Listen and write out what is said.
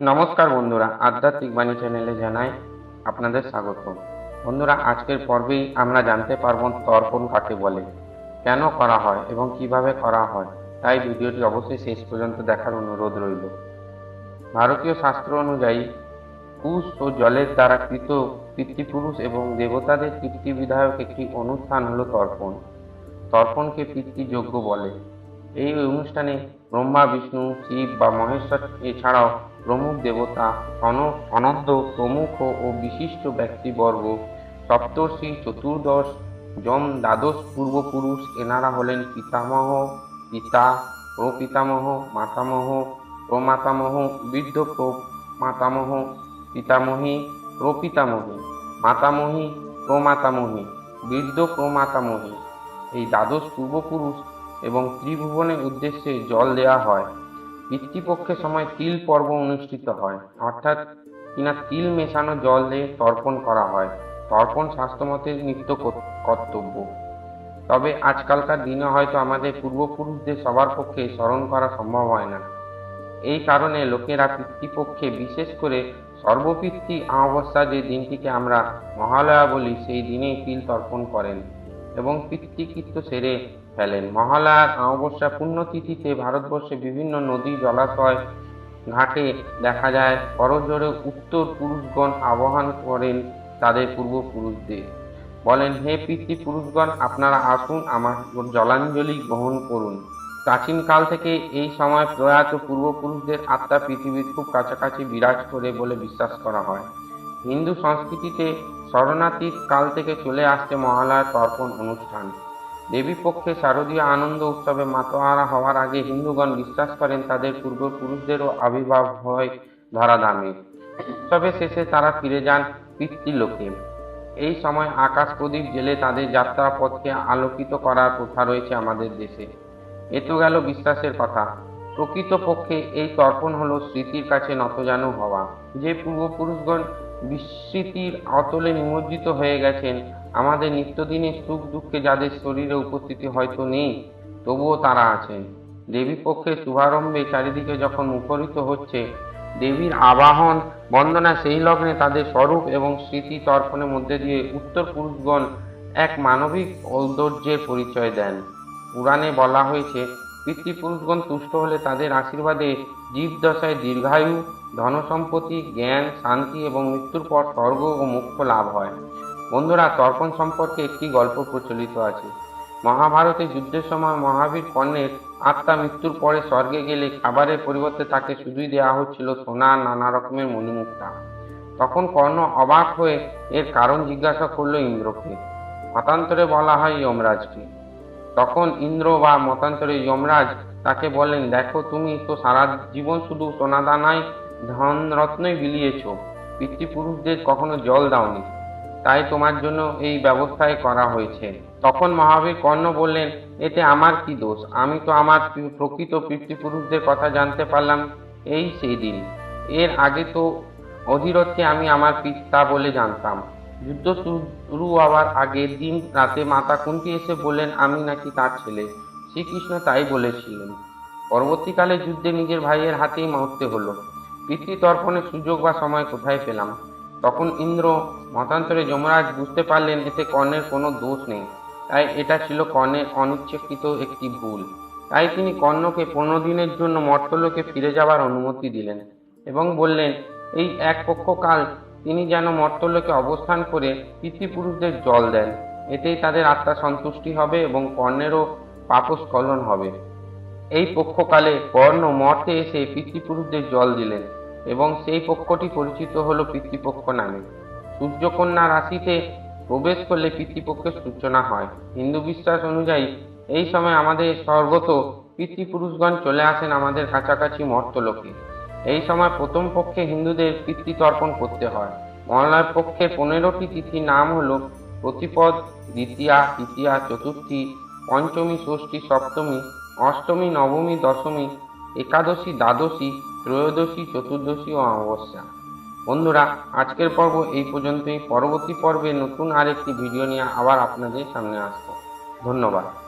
নমস্কার বন্ধুরা, আধ্যাত্মিক বাণী চ্যানেলে জানাই আপনাদের স্বাগত। বন্ধুরা, আজকের পর্বেই আমরা জানতে পারব তর্পণ কাকে বলে, কেন করা হয় এবং কীভাবে করা হয়, তাই ভিডিওটি অবশ্যই শেষ পর্যন্ত দেখার অনুরোধ রইল। ভারতীয় শাস্ত্র অনুযায়ী, কুশ ও জলের দ্বারা কৃত পিতৃপুরুষ এবং দেবতাদের তৃপ্তি বিধায়ক একটি অনুষ্ঠান হলো তর্পণ। তর্পণকে পিতৃযজ্ঞ বলে। এই অনুষ্ঠানে ব্রহ্মা, বিষ্ণু, শিব বা মহেশ্বর এছাড়াও প্রমুখ দেবতা অন- অনন্ত প্রমুখ ও বিশিষ্ট ব্যক্তিবর্গ, সপ্তর্ষি, চতুর্দশ, যম, দ্বাদশ পূর্বপুরুষ, এনারা হলেন পিতামহ, পিতা, প্রপিতামহ, মাতামহ, প্রমাতামহ, বৃদ্ধ প্রমাতামহ পিতামহী, প্রপিতামহী, মাতামহী, প্রমাতামহী, বৃদ্ধ প্রমাতামহী। এই দ্বাদশ পূর্বপুরুষ এবং ত্রিভুবনের উদ্দেশ্যে জল দেওয়া হয়। পিতৃপক্ষের সময় তিল পর্ব অনুষ্ঠিত হয়। অর্থাৎ কিনা তিল মেশানো জল তর্পণ করা হয়। তর্পণ শাস্ত্রমতে নিত্য কর- কর্তব্য। তবে আজকালকার দিনে হয়তো আমাদের পূর্বপুরুষদের সবার পক্ষে স্মরণ করা সম্ভব হয় না। এই কারণে লোকেরা পিতৃপক্ষে বিশেষ করে সর্বপিতৃ অমাবস্যা যে দিনটিকে আমরা মহালয়া বলি, সেই দিনেই তিল তর্পণ করেন। এবং পিতৃকৃত্য সেরে ফেলেন। মহালয়ার অমাবস্যা পুণ্যতিথিতে ভারতবর্ষে বিভিন্ন নদী, জলাশয়, ঘাটে দেখা যায়। করজোরে উত্তর পুরুষগণ আহ্বান করেন তাদের পূর্বপুরুষদের। বলেন, হে পিতৃপুরুষগণ, আপনারা আসুন আমার জলাঞ্জলি গ্রহণ করুন। প্রাচীনকাল থেকে এই সময় প্রয়াত পূর্বপুরুষদের আত্মা পৃথিবীর খুব কাছাকাছি বিরাজ করে বলে বিশ্বাস করা হয়। হিন্দু সংস্কৃতিতে শরণাতীত কাল থেকে চলে আসছে মহালয়ার তর্পণ অনুষ্ঠান। দেবী পক্ষে শারদীয় আনন্দ উৎসবে মাতোয়ারা হওয়ার আগে হিন্দুগণ বিশ্বাস করেন তাদের পূর্বপুরুষদেরও আবির্ভাব হয় ধরাধামে। উৎসবের শেষে তারা ফিরে যান পিতৃলোকে। এই সময় আকাশ প্রদীপ জেলে তাদের যাত্রা পথকে আলোকিত করার প্রথা রয়েছে আমাদের দেশে। এ তো গেল বিশ্বাসের কথা। প্রকৃতপক্ষে এই তর্পণ হলো স্মৃতির কাছে নতজানু হওয়া। যে পূর্বপুরুষগণ বিস্মৃতির অতলে নিমজ্জিত হয়ে গেছেন। আমাদের নিত্যদিনের সুখ দুঃখে যাদের শরীরে উপস্থিতি হয়তো নেই, তবুও তারা আছেন। দেবী পক্ষের শুভারম্ভে চারিদিকে যখন মুখরিত হচ্ছে, দেবীর আবাহন, বন্দনা সেই লগ্নে তাদের স্বরূপ এবং স্মৃতি তর্পণের মধ্যে দিয়ে উত্তর পুরুষগণ এক মানবিক ঔদর্যের পরিচয় দেন। পুরাণে বলা হয়েছে পিতৃপুরুষগণ তুষ্ট হলে তাদের আশীর্বাদে জীবদশায় দীর্ঘায়ু, ধনসম্পত্তি, জ্ঞান, শান্তি এবং মৃত্যুর পর স্বর্গ ও মোক্ষ লাভ হয়। বন্ধুরা, তর্পণ সম্পর্কে একটি গল্প প্রচলিত আছে। মহাভারতে যুদ্ধের সময় মহাবীর কর্ণের আত্মা মৃত্যুর পরে স্বর্গে গেলে খাবারের পরিবর্তে তাকে শুধুই দেওয়া হচ্ছিল সোনা, নানা রকমের মণিমুক্তা। তখন কর্ণ অবাক হয়ে এর কারণ জিজ্ঞাসা করল ইন্দ্রকে। মতান্তরে বলা হয় যমরাজকে তখন ইন্দ্র বা মতান্তরে যমরাজ তাকে বলেন, দেখো, তুমি তো সারা জীবন শুধু সোনাদানায় ধন রত্নই বিলিয়েছ। পিতৃপুরুষদের কখনো জল দাওনি। তাই তোমার জন্য এই ব্যবস্থায় করা হয়েছে। তখন মহাবীর কর্ণ বললেন, এতে আমার কি দোষ? আমি তো আমার প্রকৃত পিতৃপুরুষদের কথা জানতে পারলাম এই সেই দিন। এর আগে তো অধীরথকে আমি আমার পিতা বলে জানতাম। যুদ্ধ শুরু হওয়ার আগের দিন রাতে মাতা কুন্তি এসে বললেন, আমি নাকি তার ছেলে। শ্রীকৃষ্ণ তাই বলেছিলেন। পরবর্তীকালে যুদ্ধে নিজের ভাইয়ের হাতেই মরতে হলো। পিতৃতর্পণের সুযোগ বা সময় কোথায় পেলাম? তখন ইন্দ্র মতান্তরে, যমরাজ, বুঝতে পারলেন, এতে কর্ণের কোনো দোষ নেই। তাই এটা ছিল কর্ণের অনিচ্ছাকৃত একটি ভুল। তাই তিনি কর্ণকে পনেরো দিনের জন্য মর্তলোকে ফিরে যাওয়ার অনুমতি দিলেন এবং বললেন, এই এক পক্ষকাল তিনি যেন মর্তলোকে অবস্থান করে পিতৃপুরুষদের জল দেন। এতেই তাদের আত্মা সন্তুষ্টি হবে এবং কর্ণেরও পাপস্খলন হবে। এই পক্ষকালে কর্ণ মর্তে এসে পিতৃপুরুষদের জল দিলেন এবং সেই পক্ষটি পরিচিত হল পিতৃপক্ষ নামে। সূর্যকন্যা রাশিতে প্রবেশ করলে পিতৃপক্ষের সূচনা হয়। হিন্দু বিশ্বাস অনুযায়ী এই সময় আমাদের স্বর্গত পিতৃপুরুষগণ চলে আসেন আমাদের কাছাকাছি মর্তলোকে। এই সময় প্রথম পক্ষে হিন্দুদের পিতৃতর্পণ করতে হয়। মহালয়ার পক্ষে পনেরোটি তিথির নাম হল প্রতিপদ, দ্বিতীয়া, তৃতীয়া, চতুর্থী, পঞ্চমী, ষষ্ঠী, সপ্তমী, অষ্টমী, নবমী, দশমী, একাদশী, দ্বাদশী, ত্রয়োদশী, চতুর্দশী ও অমাবস্যা। বন্ধুরা, আজকের পর্ব এই পর্যন্তই। পরবর্তী পর্বে নতুন আরেকটি ভিডিও নিয়ে আবার আপনাদের সামনে আসব। ধন্যবাদ।